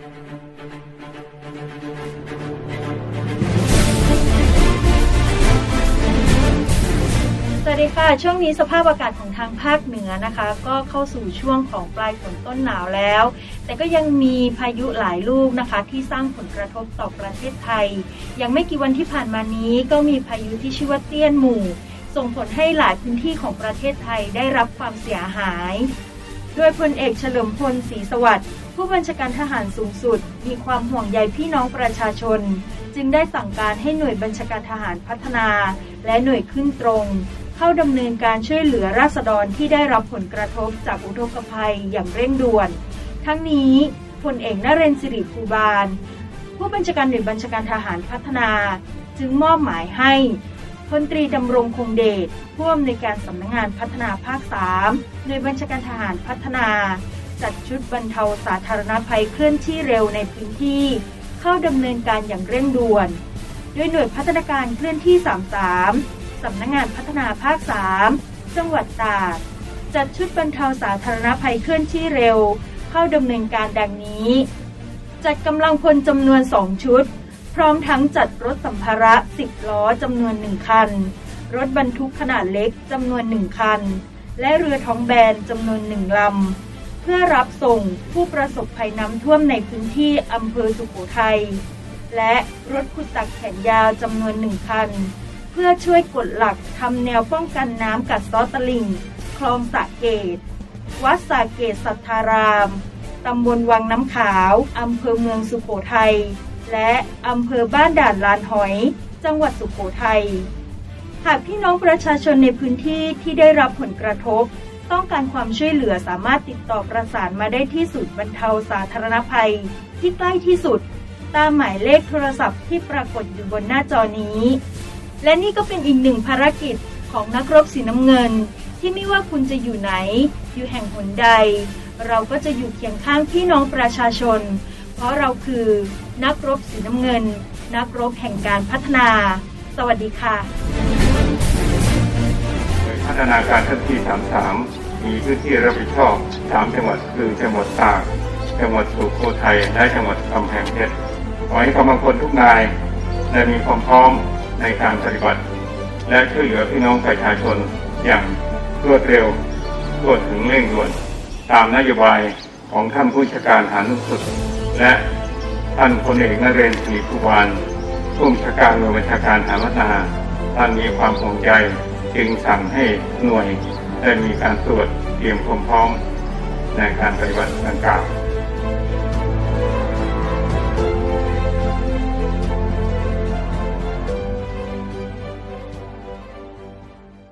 สวัสดีค่ะ ช่วงนี้สภาพอากาศของทางภาคเหนือนะคะ ก็เข้าสู่ช่วงของปลายฝนต้นหนาวแล้ว แต่ก็ยังมีพายุหลายลูกนะคะ ที่สร้างผลกระทบต่อประเทศไทย ยังไม่กี่วันที่ผ่านมานี้ ก็มีพายุที่ชื่อว่าเตี้ยนหมู่ ส่งผลให้หลายพื้นที่ของประเทศไทยได้รับความเสียหายโดยพลเอกเฉลิมพลศรีสวัสดิ์ ผู้บัญชาการทหารสูงสุด มีความห่วงใยพี่น้องประชาชน จึงได้สั่งการให้หน่วยบัญชาการทหารพัฒนา และหน่วยขึ้นตรง เข้าดำเนินการช่วยเหลือราษฎรที่ได้รับผลกระทบจากอุทกภัยอย่างเร่งด่วน ทั้งนี้พลเอกนเรนสิริภูบาล ผู้บัญชาการหน่วยบัญชาการทหารพัฒนา จึงมอบหมายให้พลตรีดำรงคงเดชผู้อำนวยการสำนักงานพัฒนาภาค 3 หน่วยบัญชาการทหารพัฒนา จัดชุดบรรเทาสาธารณภัยเคลื่อนที่เร็วในพื้นที่ เข้าดำเนินการอย่างเร่งด่วนโดยหน่วยพัฒนาการเคลื่อนที่ 33 สำนักงานพัฒนาภาค 3 จังหวัดตราดจัดชุดบรรเทาสาธารณภัยเคลื่อนที่เร็ว เข้าดำเนินการดังนี้ จัดกำลังพลจำนวน 2 ชุด พร้อมทั้งจัดรถสัมภาระ 10 ล้อจำนวน 1 คัน รถบรรทุกขนาดเล็กจำนวน 1 คัน และเรือท้องแบนจำนวน 1 ลำ เพื่อรับส่งผู้ประสบภัยน้ำท่วมในพื้นที่อำเภอสุโขทัย และรถขุดตักแขนยาวจำนวนหนึ่งคัน เพื่อช่วยกดหลักทำแนวป้องกันน้ำกัดเซอตลิ่ง คลองสะเกต วัดสะเกตสัทธาราม ตำบลวังน้ำขาวอำเภอเมืองสุโขทัย และอำเภอบ้านด่านลานหอย จังหวัดสุโขทัย หากพี่น้องประชาชนในพื้นที่ที่ได้รับผลกระทบ ต้องการความช่วยเหลือสามารถติดต่อประสานมาได้ที่ศูนย์บรรเทาสาธารณภัย ที่ใกล้ที่สุด ตามหมายเลขโทรศัพท์ที่ปรากฏอยู่บนหน้าจอนี้ และนี่ก็เป็นอีกหนึ่งภารกิจของนักรบสีน้ำเงิน ที่ไม่ว่าคุณจะอยู่ไหน อยู่แห่งหนใด เราก็จะอยู่เคียงข้างพี่น้องประชาชน เพราะเราคือนักรบสีน้ำเงิน นักรบแห่งการพัฒนา สวัสดีค่ะ ฒนาการขั้นที่ 33 มีพื้นที่รับผิดชอบ 3 จังหวัดคือจังหวัดตาก จังหวัดสุโขทัย และจังหวัดกำแพงเพชรขอให้กำลังพลทุกนายได้มีความพร้อมในการปฏิบัติ และช่วยเหลือพี่น้องประชาชนอย่างรวดเร็วรวดถึงเร่งด่วน ตามนโยบายของท่านผู้จัดการฐานุสุด และท่านพลเอกนเรนทรีภูวานผู้บัญชาการหน่วยบัญชาการฐานพัฒนาท่านมีความห่วงใย จึงสั่งให้หน่วยได้มีการตรวจเตรียมความพร้อมในการปฏิบัติดังกล่าว